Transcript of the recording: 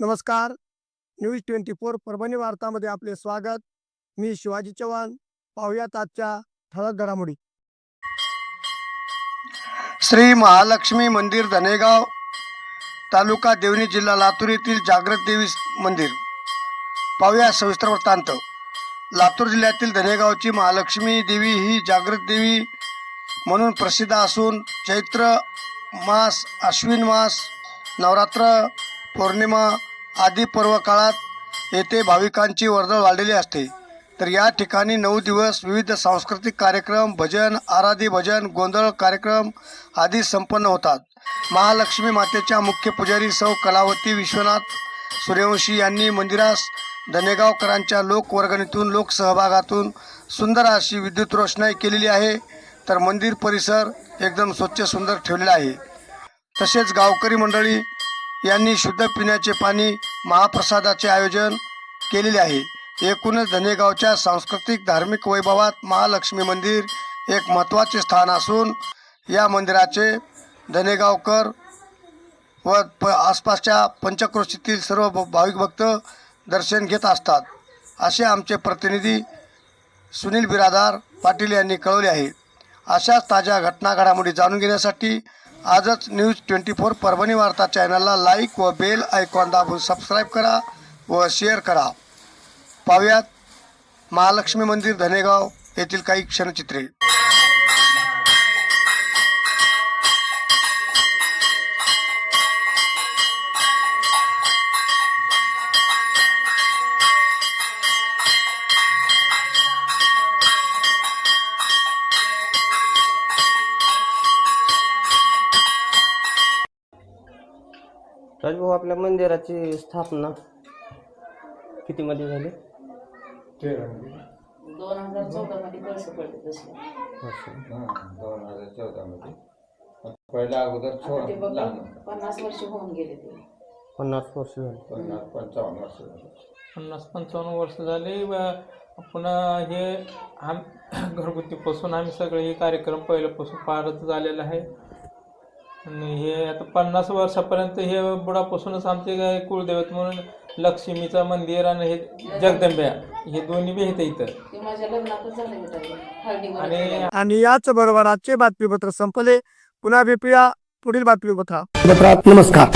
नमस्कार. News twenty four Parbhani वार्तामध्ये आपले स्वागत. मी शिवाजी चव्हाण. पाहुयात आजच्या ठळक घडामोडी. श्री महालक्ष्मी मंदिर धनेगाव तालुका देवणी जिल्हा लातूर येथील जागृत देवी मंदिर. पाहुया सविस्तर वृत्तांत. लातूर जिल्ह्यातील धनेगावची महालक्ष्मी देवी ही जागृत देवी म्हणून प्रसिद्ध असून चैत्र मास अश्विन मास नवरात्र पौर्णिमा आदी पर्व काळात येथे भाविकांची वर्दळ वाढलेली असते. तर या ठिकाणी नऊ दिवस विविध सांस्कृतिक कार्यक्रम भजन आराधी भजन गोंधळ कार्यक्रम आदी संपन्न होतात. महालक्ष्मी मातेच्या मुख्य पुजारी सौ कलावती विश्वनाथ सूर्यवंशी यांनी मंदिरास धनेगावकरांच्या लोकवर्गणीतून लोकसहभागातून सुंदर अशी विद्युत रोषणाई केलेली आहे. तर मंदिर परिसर एकदम स्वच्छ सुंदर ठेवलेला आहे. तसेच गावकरी मंडळी यांनी शुद्ध पिण्याचे पाणी महाप्रसादाचे आयोजन केलेले आहे. एकूणच धनेगावच्या सांस्कृतिक धार्मिक वैभवात महालक्ष्मी मंदिर एक महत्त्वाचे स्थान असून या मंदिराचे धनेगावकर व प आसपासच्या पंचक्रोशीतील सर्व भ- भाविक भक्त दर्शन घेत असतात. असे आमचे प्रतिनिधी सुनील बिरादार पाटील यांनी कळवले आहे. अशाच ताज्या घटना घडामोडी जाणून घेण्यासाठी आजच न्यूज ट्वेंटी फोर परभणी वार्ता चॅनलला लाईक व बेल आयकॉन दाबून सबस्क्राईब करा व शेअर करा. पाहुयात महालक्ष्मी मंदिर धनेगाव येथील काही क्षणचित्रे. राजभाऊ आपल्या मंदिराची स्थापना किती मध्ये झाली? दोन हजार चौदा मध्ये कळस पडते तशी असं. दोन हजार चौदा मध्ये पहिल्या अगोदर ते छोट बघ लहान होतं. पन्नास वर्ष होऊन गेले ते. पन्नास वर्ष झाली. पन्नास पंचावन्न वर्ष झाली. पन्नास पंचावन्न वर्ष झाले. व पुन्हा हे आम घरगुतीपासून आम्ही सगळे हे कार्यक्रम पहिल्यापासून पाळत आलेला आहे. आणि हे आता पन्नास वर्षापर्यंत हे बुडापासूनच आमचे काय कुळदैवत म्हणून लक्ष्मीचं मंदिर आणि हे जगदंब्या हे दोन्ही बी आहेत इथं. ते माझ्या लग्नातच झाले होते हळदीवर आणि आणि याच बरोबर आजचे बातमीपत्र संपले. पुन्हा भेटूया पुढील बातमीपत्र नमस्कार.